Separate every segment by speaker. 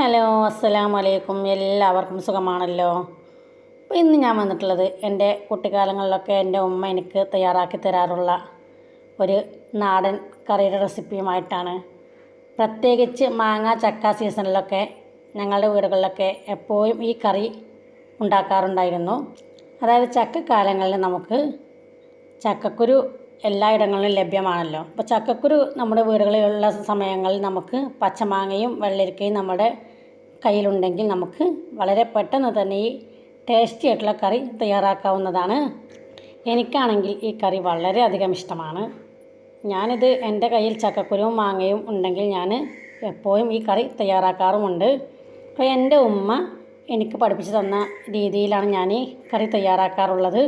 Speaker 1: Hello അസ്സലാമു വലൈക്കും എല്ലാവർക്കും സുഖമാണല്ലോ? അപ്പോൾ ഇന്ന് ഞാൻ വന്നിട്ടുള്ളത് എന്റെ കുട്ടിക്കാലങ്ങളിലൊക്കെ എന്റെ ഉമ്മ എനിക്ക് തയ്യാറാക്കി തരാറുള്ള ഒരു നാടൻ കറിയുടെ റെസിപ്പിയുമായിട്ടാണ്. പ്രത്യേകിച്ച് മാങ്ങ ചക്ക സീസണിലൊക്കെ ഞങ്ങളുടെ വീടുകളിലൊക്കെ എപ്പോഴും ഈ കറി ഉണ്ടാക്കാറുണ്ടായിരുന്നു. അതായത് ചക്കക്കാലങ്ങളിൽ നമുക്ക് ചക്കക്കുരു എല്ലായിടങ്ങളിലും ലഭ്യമാണല്ലോ. അപ്പോൾ ചക്കക്കുരു നമ്മുടെ വീടുകളിലുള്ള സമയങ്ങളിൽ നമുക്ക് പച്ചമാങ്ങയും വെള്ളരിക്കയും നമ്മുടെ കയ്യിലുണ്ടെങ്കിൽ നമുക്ക് വളരെ പെട്ടെന്ന് തന്നെ ഈ ടേസ്റ്റി ആയിട്ടുള്ള കറി തയ്യാറാക്കാവുന്നതാണ്. എനിക്കാണെങ്കിൽ ഈ കറി വളരെയധികം ഇഷ്ടമാണ്. ഞാനിത് എന്റെ കയ്യിൽ ചക്കക്കുരുവും മാങ്ങയും ഉണ്ടെങ്കിൽ ഞാൻ എപ്പോഴും ഈ കറി തയ്യാറാക്കാറുമുണ്ട്. അപ്പോൾ എന്റെ ഉമ്മ എനിക്ക് പഠിപ്പിച്ചു തന്ന രീതിയിലാണ് ഞാൻ ഈ കറി തയ്യാറാക്കാറുള്ളത്.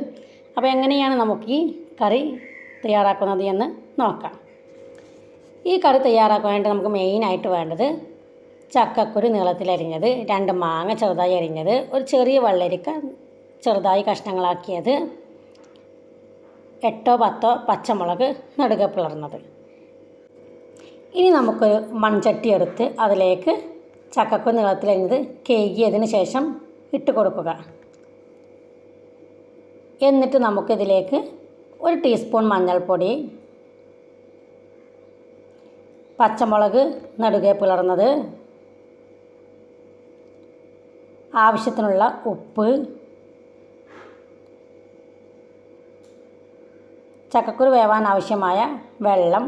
Speaker 1: അപ്പോൾ എങ്ങനെയാണ് നമുക്ക് ഈ കറി തയ്യാറാക്കുന്നത് എന്ന് നോക്കാം. ഈ കറി തയ്യാറാക്കാൻ വേണ്ടി നമുക്ക് മെയിനായിട്ട് വേണ്ടത് ചക്കക്കുരു നീളത്തിലരിഞ്ഞത് രണ്ട് മാങ്ങ ചെറുതായി അരിഞ്ഞത് ഒരു ചെറിയ വെള്ളരിക്ക ചെറുതായി കഷ്ണങ്ങളാക്കിയത് എട്ടോ പത്തോ പച്ചമുളക് നടുക പിളർന്നത്. ഇനി നമുക്കൊരു മൺചട്ടി എടുത്ത് അതിലേക്ക് ചക്കക്കുരു നീളത്തിലരിഞ്ഞത് കേകിയതിന് ശേഷം ഇട്ട് കൊടുക്കുക. എന്നിട്ട് നമുക്കിതിലേക്ക് ഒരു ടീസ്പൂൺ മഞ്ഞൾപ്പൊടി പച്ചമുളക് നടുകെ പിളർന്നത് ആവശ്യത്തിനുള്ള ഉപ്പ് ചക്കക്കുരു വേവാൻ ആവശ്യമായ വെള്ളം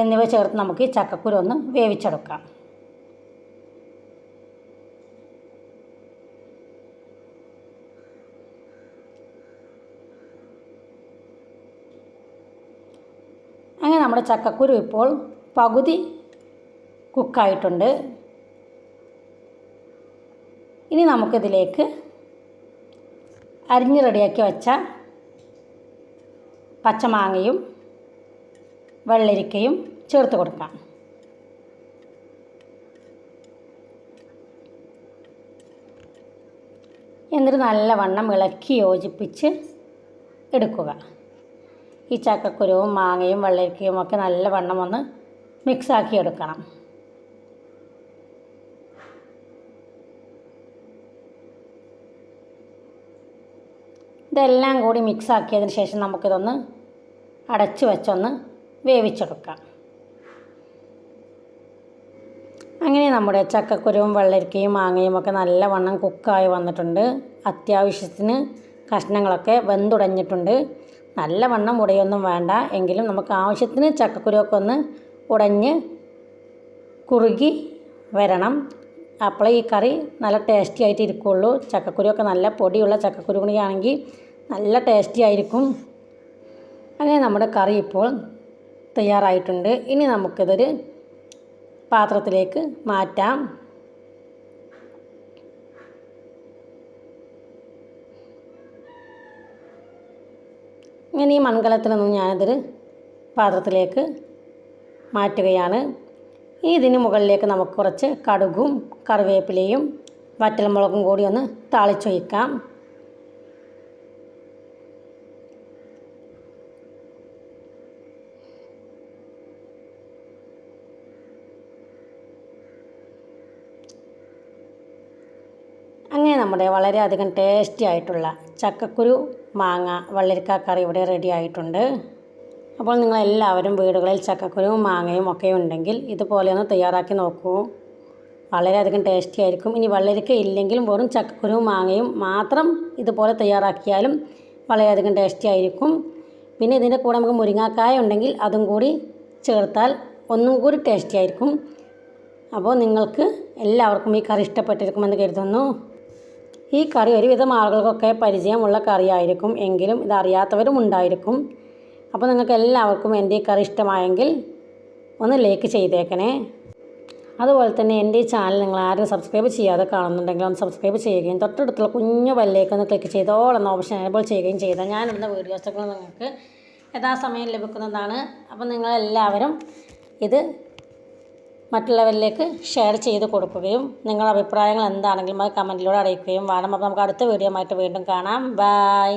Speaker 1: എന്നിവ ചേർത്ത് നമുക്ക് ഈ ചക്കക്കുരു ഒന്ന് വേവിച്ചെടുക്കാം. അങ്ങനെ നമ്മുടെ ചക്കക്കുരു ഇപ്പോൾ പകുതി കുക്കായിട്ടുണ്ട്. ഇനി നമുക്കിതിലേക്ക് അരിഞ്ഞ് റെഡിയാക്കി വച്ച പച്ചമാങ്ങയും വെള്ളരിക്കയും ചേർത്ത് കൊടുക്കാം. എന്നിട്ട് നല്ലവണ്ണം ഇളക്കി യോജിപ്പിച്ച് എടുക്കുക. ഈ ചക്കക്കുരുവും മാങ്ങയും വെള്ളരിക്കയും ഒക്കെ നല്ലവണ്ണം ഒന്ന് മിക്സാക്കി എടുക്കണം. ഇതെല്ലാം കൂടി മിക്സ് ആക്കിയതിന് ശേഷം നമുക്കിതൊന്ന് അടച്ച് വെച്ചൊന്ന് വേവിച്ചെടുക്കാം. അങ്ങനെ നമ്മുടെ ചക്കക്കുരുവും വെള്ളരിക്കയും മാങ്ങയും ഒക്കെ നല്ലവണ്ണം കുക്കായി വന്നിട്ടുണ്ട്. അത്യാവശ്യത്തിന് കഷ്ണങ്ങളൊക്കെ വെന്തുടഞ്ഞിട്ടുണ്ട്. നല്ലവണ്ണം ഉടയൊന്നും വേണ്ട. എങ്കിലും നമുക്ക് ആവശ്യത്തിന് ചക്കക്കുരുവൊക്കെ ഒന്ന് ഉടഞ്ഞ് കുറുകി വരണം. അപ്പോൾ ഈ കറി നല്ല ടേസ്റ്റി ആയിട്ട് ഇരിക്കുകയുള്ളൂ ചക്കക്കുരുവൊക്കെ നല്ല പൊടിയുള്ള ചക്കക്കുരു കൂടിയാണെങ്കിൽ നല്ല ടേസ്റ്റി ആയിരിക്കും. അങ്ങനെ നമ്മുടെ കറി ഇപ്പോൾ തയ്യാറായിട്ടുണ്ട്. ഇനി നമുക്കിതൊരു പാത്രത്തിലേക്ക് മാറ്റാം. ഇങ്ങനെ ഈ മൺകലത്തിൽ നിന്നും ഞാനിതൊരു പാത്രത്തിലേക്ക് മാറ്റുകയാണ്. ഇതിന് മുകളിലേക്ക് നമുക്ക് കുറച്ച് കടുകും കറിവേപ്പിലയും വറ്റൽമുളകും കൂടി ഒന്ന് താളിച്ചൊഴിക്കാം അങ്ങനെ നമ്മുടെ വളരെയധികം ടേസ്റ്റി ആയിട്ടുള്ള ചക്കക്കുരു മാങ്ങ വള്ളരിക്ക കറി ഇവിടെ റെഡി ആയിട്ടുണ്ട്. അപ്പോൾ നിങ്ങളെല്ലാവരും വീടുകളിൽ ചക്കക്കുരുവും മാങ്ങയും ഒക്കെ ഉണ്ടെങ്കിൽ ഇതുപോലെ ഒന്ന് തയ്യാറാക്കി നോക്കൂ. വളരെയധികം ടേസ്റ്റി ആയിരിക്കും. ഇനി വള്ളരിക്ക ഇല്ലെങ്കിലും വെറും ചക്കക്കുരുവും മാങ്ങയും മാത്രം ഇതുപോലെ തയ്യാറാക്കിയാലും വളരെയധികം ടേസ്റ്റി ആയിരിക്കും. പിന്നെ ഇതിന്റെ കൂടെ നമുക്ക് മുരിങ്ങാക്കായ ഉണ്ടെങ്കിൽ അതും കൂടി ചേർത്താൽ ഒന്നും കൂടി ടേസ്റ്റി ആയിരിക്കും. അപ്പോൾ നിങ്ങൾക്ക് എല്ലാവർക്കും ഈ കറി ഇഷ്ടപ്പെട്ടിരിക്കുമെന്ന് കരുതുന്നു. ഈ കറി ഒരുവിധം ആളുകൾക്കൊക്കെ പരിചയമുള്ള കറിയായിരിക്കും എങ്കിലും ഇതറിയാത്തവരും ഉണ്ടായിരിക്കും. അപ്പോൾ നിങ്ങൾക്ക് എല്ലാവർക്കും എന്റെ ഈ കറി ഇഷ്ടമായെങ്കിൽ ഒന്ന് ലൈക്ക് ചെയ്തേക്കണേ. അതുപോലെ തന്നെ എന്റെ ഈ ചാനൽ നിങ്ങൾ ആരും സബ്സ്ക്രൈബ് ചെയ്യാതെ കാണുന്നുണ്ടെങ്കിൽ ഒന്ന് സബ്സ്ക്രൈബ് ചെയ്യുകയും തൊട്ടടുത്തുള്ള കുഞ്ഞു ബെല്ലേക്ക് ഒന്ന് ക്ലിക്ക് ചെയ്തോളെന്ന ഓപ്ഷൻ എനേബിൾ ചെയ്യുകയും ചെയ്താൽ ഞാനിടുന്ന വീഡിയോസൊക്കെ നിങ്ങൾക്ക് യഥാസമയം ലഭിക്കുന്നതാണ്. അപ്പം നിങ്ങളെല്ലാവരും ഇത് മറ്റുള്ളവരിലേക്ക് ഷെയർ ചെയ്ത് കൊടുക്കുകയും നിങ്ങളുടെ അഭിപ്രായങ്ങൾ എന്താണെങ്കിലും അത് കമന്റിലൂടെ അറിയിക്കുകയും വേണം. അപ്പോൾ നമുക്ക് അടുത്ത വീഡിയോ ആയിട്ട് വീണ്ടും കാണാം. ബായ്